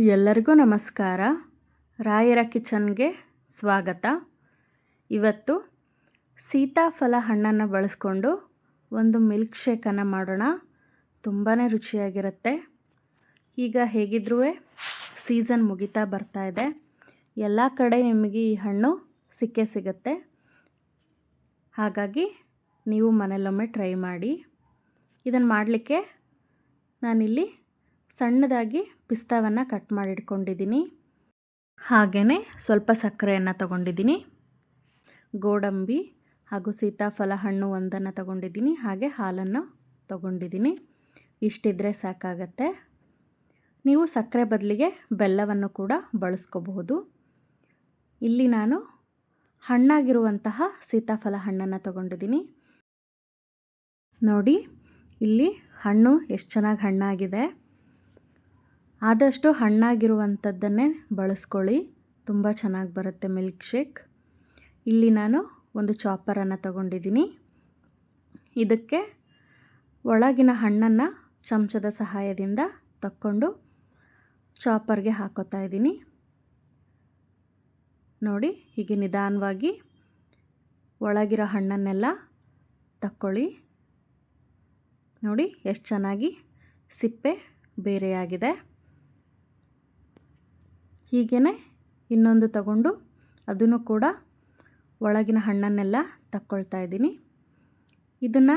ಎಲ್ಲರಿಗೂ ನಮಸ್ಕಾರ. ರಾಯರ ಕಿಚನ್ಗೆ ಸ್ವಾಗತ. ಇವತ್ತು ಸೀತಾಫಲ ಹಣ್ಣನ್ನು ಬಳಸ್ಕೊಂಡು ಒಂದು ಮಿಲ್ಕ್ ಶೇಕನ್ನು ಮಾಡೋಣ. ತುಂಬಾ ರುಚಿಯಾಗಿರುತ್ತೆ. ಈಗ ಹೇಗಿದ್ರೂ ಸೀಸನ್ ಮುಗಿತಾ ಬರ್ತಾ ಇದೆ. ಎಲ್ಲ ಕಡೆ ನಿಮಗೆ ಈ ಹಣ್ಣು ಸಿಕ್ಕೇ ಸಿಗುತ್ತೆ. ಹಾಗಾಗಿ ನೀವು ಮನೆಯಲ್ಲೊಮ್ಮೆ ಟ್ರೈ ಮಾಡಿ. ಇದನ್ನು ಮಾಡಲಿಕ್ಕೆ ನಾನಿಲ್ಲಿ ಸಣ್ಣದಾಗಿ ಪಿಸ್ತಾವನ್ನು ಕಟ್ ಮಾಡಿ ಇಟ್ಕೊಂಡಿದ್ದೀನಿ ಹಾಗೆಯೇ ಸ್ವಲ್ಪ ಸಕ್ಕರೆಯನ್ನು ತಗೊಂಡಿದ್ದೀನಿ. ಗೋಡಂಬಿ ಹಾಗೂ ಸೀತಾಫಲ ಹಣ್ಣು ಒಂದನ್ನು ತಗೊಂಡಿದ್ದೀನಿ. ಹಾಗೆ ಹಾಲನ್ನು ತಗೊಂಡಿದ್ದೀನಿ. ಇಷ್ಟಿದ್ರೆ ಸಾಕಾಗತ್ತೆ. ನೀವು ಸಕ್ಕರೆ ಬದಲಿಗೆ ಬೆಲ್ಲವನ್ನು ಕೂಡ ಬಳಸ್ಕೋಬಹುದು. ಇಲ್ಲಿ ನಾನು ಹಣ್ಣಾಗಿರುವಂತಹ ಸೀತಾಫಲ ಹಣ್ಣನ್ನು ತಗೊಂಡಿದ್ದೀನಿ. ನೋಡಿ, ಇಲ್ಲಿ ಹಣ್ಣು ಎಷ್ಟು ಚೆನ್ನಾಗಿ ಹಣ್ಣಾಗಿದೆ. ಆದಷ್ಟು ಹಣ್ಣಾಗಿರುವಂಥದ್ದನ್ನೇ ಬಳಸ್ಕೊಳ್ಳಿ. ತುಂಬ ಚೆನ್ನಾಗಿ ಬರುತ್ತೆ ಮಿಲ್ಕ್ ಶೇಕ್. ಇಲ್ಲಿ ನಾನು ಒಂದು ಚಾಪರನ್ನು ತಗೊಂಡಿದ್ದೀನಿ. ಇದಕ್ಕೆ ಒಳಗಿನ ಹಣ್ಣನ್ನು ಚಮಚದ ಸಹಾಯದಿಂದ ತಕ್ಕೊಂಡು ಚಾಪರ್ಗೆ ಹಾಕೋತಾ ಇದ್ದೀನಿ. ನೋಡಿ, ಹೀಗೆ ನಿಧಾನವಾಗಿ ಒಳಗಿರೋ ಹಣ್ಣನ್ನೆಲ್ಲ ತಕ್ಕೊಳ್ಳಿ. ನೋಡಿ, ಎಷ್ಟು ಚೆನ್ನಾಗಿ ಸಿಪ್ಪೆ ಬೇರೆಯಾಗಿದೆ. ಹೀಗೇ ಇನ್ನೊಂದು ತಗೊಂಡು ಅದನ್ನು ಕೂಡ ಒಳಗಿನ ಹಣ್ಣನ್ನೆಲ್ಲ ತಕ್ಕೊಳ್ತಾ ಇದ್ದೀನಿ. ಇದನ್ನು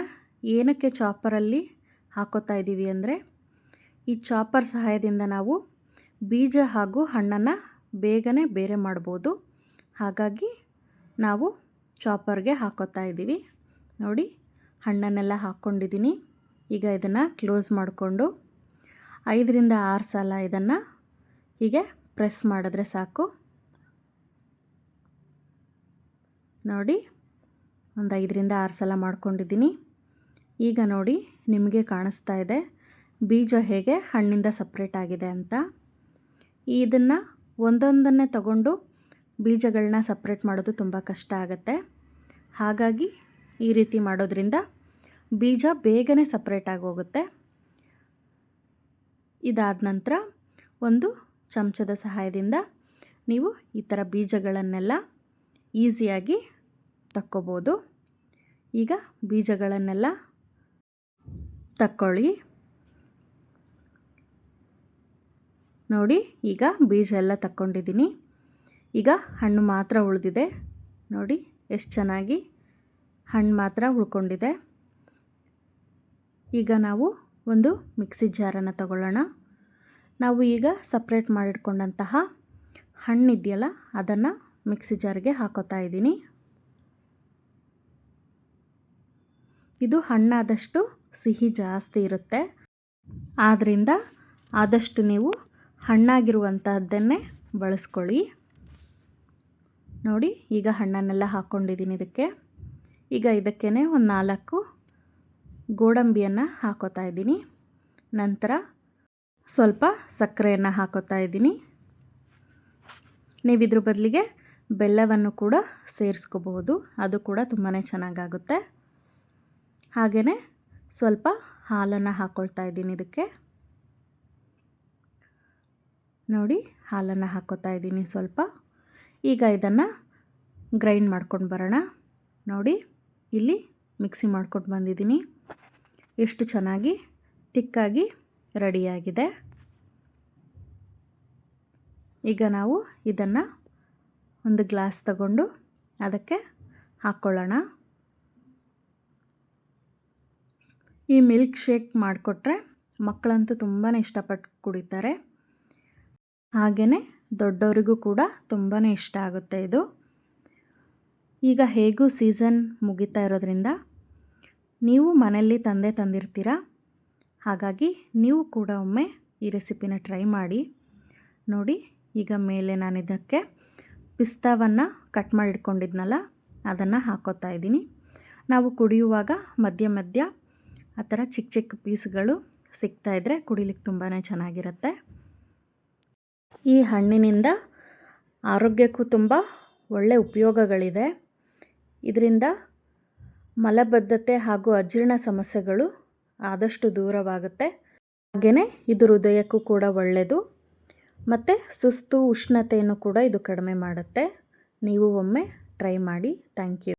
ಏನಕ್ಕೆ ಚಾಪರಲ್ಲಿ ಹಾಕೋತಾ ಇದ್ದೀವಿ ಅಂದರೆ, ಈ ಚಾಪರ್ ಸಹಾಯದಿಂದ ನಾವು ಬೀಜ ಹಾಗೂ ಹಣ್ಣನ್ನು ಬೇಗನೆ ಬೇರೆ ಮಾಡ್ಬೋದು. ಹಾಗಾಗಿ ನಾವು ಚಾಪರ್ಗೆ ಹಾಕೋತಾ ಇದ್ದೀವಿ. ನೋಡಿ, ಹಣ್ಣನ್ನೆಲ್ಲ ಹಾಕ್ಕೊಂಡಿದ್ದೀನಿ. ಈಗ ಇದನ್ನು ಕ್ಲೋಸ್ ಮಾಡಿಕೊಂಡು ಐದರಿಂದ ಆರು ಸಲ ಇದನ್ನು ಹೀಗೆ ಪ್ರೆಸ್ ಮಾಡಿದ್ರೆ ಸಾಕು. ನೋಡಿ, ಒಂದು ಐದರಿಂದ ಆರು ಸಲ ಮಾಡ್ಕೊಂಡಿದ್ದೀನಿ. ಈಗ ನೋಡಿ, ನಿಮಗೆ ಕಾಣಿಸ್ತಾ ಇದೆ. ಬೀಜ ಹೇಗೆ ಹಣ್ಣಿಂದ ಸಪ್ರೇಟ್ ಆಗಿದೆ ಅಂತ. ಇದನ್ನು ಒಂದೊಂದನ್ನೇ ತಗೊಂಡು ಬೀಜಗಳನ್ನ ಸಪ್ರೇಟ್ ಮಾಡೋದು ತುಂಬ ಕಷ್ಟ ಆಗುತ್ತೆ. ಹಾಗಾಗಿ ಈ ರೀತಿ ಮಾಡೋದ್ರಿಂದ ಬೀಜ ಬೇಗನೆ ಸಪ್ರೇಟ್ ಆಗಿ ಹೋಗುತ್ತೆ. ಇದಾದ ನಂತರ ಒಂದು ಚಮಚದ ಸಹಾಯದಿಂದ ನೀವು ಈ ಥರ ಬೀಜಗಳನ್ನೆಲ್ಲ ಈಸಿಯಾಗಿ ತಕ್ಕೋಬೋದು. ಈಗ ಬೀಜಗಳನ್ನೆಲ್ಲ ತಕ್ಕೊಳ್ಳಿ. ನೋಡಿ, ಈಗ ಬೀಜ ಎಲ್ಲ ತಕ್ಕೊಂಡಿದ್ದೀನಿ. ಈಗ ಹಣ್ಣು ಮಾತ್ರ ಉಳಿದಿದೆ. ನೋಡಿ, ಎಷ್ಟು ಚೆನ್ನಾಗಿ ಹಣ್ಣು ಮಾತ್ರ ಉಳ್ಕೊಂಡಿದೆ. ಈಗ ನಾವು ಒಂದು ಮಿಕ್ಸಿ ಜಾರನ್ನು ತಗೊಳ್ಳೋಣ. ನಾವು ಈಗ ಸಪ್ರೇಟ್ ಮಾಡಿಟ್ಕೊಂಡಂತಹ ಹಣ್ಣಿದೆಯಲ್ಲ ಅದನ್ನು ಮಿಕ್ಸಿ ಜಾರಿಗೆ ಹಾಕೋತಾ ಇದ್ದೀನಿ. ಇದು ಹಣ್ಣಾದಷ್ಟು ಸಿಹಿ ಜಾಸ್ತಿ ಇರುತ್ತೆ. ಆದ್ದರಿಂದ ಆದಷ್ಟು ನೀವು ಹಣ್ಣಾಗಿರುವಂತಹದ್ದನ್ನೇ ಬಳಸ್ಕೊಳ್ಳಿ. ನೋಡಿ, ಈಗ ಹಣ್ಣನ್ನೆಲ್ಲ ಹಾಕ್ಕೊಂಡಿದ್ದೀನಿ ಇದಕ್ಕೆ. ಈಗ ಇದಕ್ಕೇ ಒಂದು ನಾಲ್ಕು ಗೋಡಂಬಿಯನ್ನು ಹಾಕೋತಾ ಇದ್ದೀನಿ. ನಂತರ ಸ್ವಲ್ಪ ಸಕ್ಕರೆಯನ್ನು ಹಾಕೋತಾ ಇದ್ದೀನಿ. ನೀವು ಇದ್ರ ಬದಲಿಗೆ ಬೆಲ್ಲವನ್ನು ಕೂಡ ಸೇರಿಸ್ಕೋಬಹುದು. ಅದು ಕೂಡ ತುಂಬಾ ಚೆನ್ನಾಗಾಗುತ್ತೆ. ಹಾಗೆಯೇ ಸ್ವಲ್ಪ ಹಾಲನ್ನು ಹಾಕ್ಕೊಳ್ತಾ ಇದ್ದೀನಿ ಇದಕ್ಕೆ. ನೋಡಿ, ಹಾಲನ್ನು ಹಾಕೋತಾ ಇದ್ದೀನಿ ಸ್ವಲ್ಪ. ಈಗ ಇದನ್ನು ಗ್ರೈಂಡ್ ಮಾಡ್ಕೊಂಡು ಬರೋಣ. ನೋಡಿ, ಇಲ್ಲಿ ಮಿಕ್ಸಿ ಮಾಡ್ಕೊಂಡು ಬಂದಿದ್ದೀನಿ. ಎಷ್ಟು ಚೆನ್ನಾಗಿ, ತಿಕ್ಕಾಗಿ ರೆಡಿಯಾಗಿದೆ. ಈಗ ನಾವು ಇದನ್ನು ಒಂದು ಗ್ಲಾಸ್ ತಗೊಂಡು ಅದಕ್ಕೆ ಹಾಕ್ಕೊಳ್ಳೋಣ ಈ ಮಿಲ್ಕ್ ಶೇಕ್ ಮಾಡಿಕೊಟ್ರೆ ಮಕ್ಕಳಂತೂ ತುಂಬಾ ಇಷ್ಟಪಟ್ಟು ಕುಡಿತಾರೆ. ಹಾಗೆಯೇ ದೊಡ್ಡವರಿಗೂ ಕೂಡ ತುಂಬಾ ಇಷ್ಟ ಆಗುತ್ತೆ ಇದು. ಈಗ ಹೇಗೂ ಸೀಸನ್ ಮುಗಿತಾ ಇರೋದ್ರಿಂದ ನೀವು ಮನೆಯಲ್ಲಿ ತಂದೆ ತಂದಿರ್ತೀರ? ಹಾಗಾಗಿ ನೀವು ಕೂಡ ಒಮ್ಮೆ ಈ ರೆಸಿಪಿನ ಟ್ರೈ ಮಾಡಿ. ನೋಡಿ, ಈಗ ಮೇಲೆ ನಾನು ಇದಕ್ಕೆ ಪಿಸ್ತಾವನ್ನು ಕಟ್ ಮಾಡಿ ಇಟ್ಕೊಂಡಿದ್ನಲ್ಲ ಅದನ್ನು ಹಾಕೋತಾ ಇದ್ದೀನಿ. ನಾವು ಕುಡಿಯುವಾಗ ಮಧ್ಯ ಮಧ್ಯ ಆ ಥರ ಚಿಕ್ಕ ಚಿಕ್ಕ ಪೀಸ್ಗಳು ಸಿಗ್ತಾಯಿದ್ರೆ ಕುಡಿಲಿಕ್ಕೆ ತುಂಬಾ ಚೆನ್ನಾಗಿರುತ್ತೆ. ಈ ಹಣ್ಣಿನಿಂದ ಆರೋಗ್ಯಕ್ಕೂ ತುಂಬ ಒಳ್ಳೆಯ ಉಪಯೋಗಗಳಿದೆ. ಇದರಿಂದ ಮಲಬದ್ಧತೆ ಹಾಗೂ ಅಜೀರ್ಣ ಸಮಸ್ಯೆಗಳು ಆದಷ್ಟು ದೂರವಾಗುತ್ತೆ. ಹಾಗೆಯೇ ಇದು ಹೃದಯಕ್ಕೂ ಕೂಡ ಒಳ್ಳೆಯದು. ಮತ್ತು ಸುಸ್ತು ಉಷ್ಣತೆಯನ್ನು ಕೂಡ ಇದು ಕಡಿಮೆ ಮಾಡುತ್ತೆ. ನೀವು ಒಮ್ಮೆ ಟ್ರೈ ಮಾಡಿ. Thank you.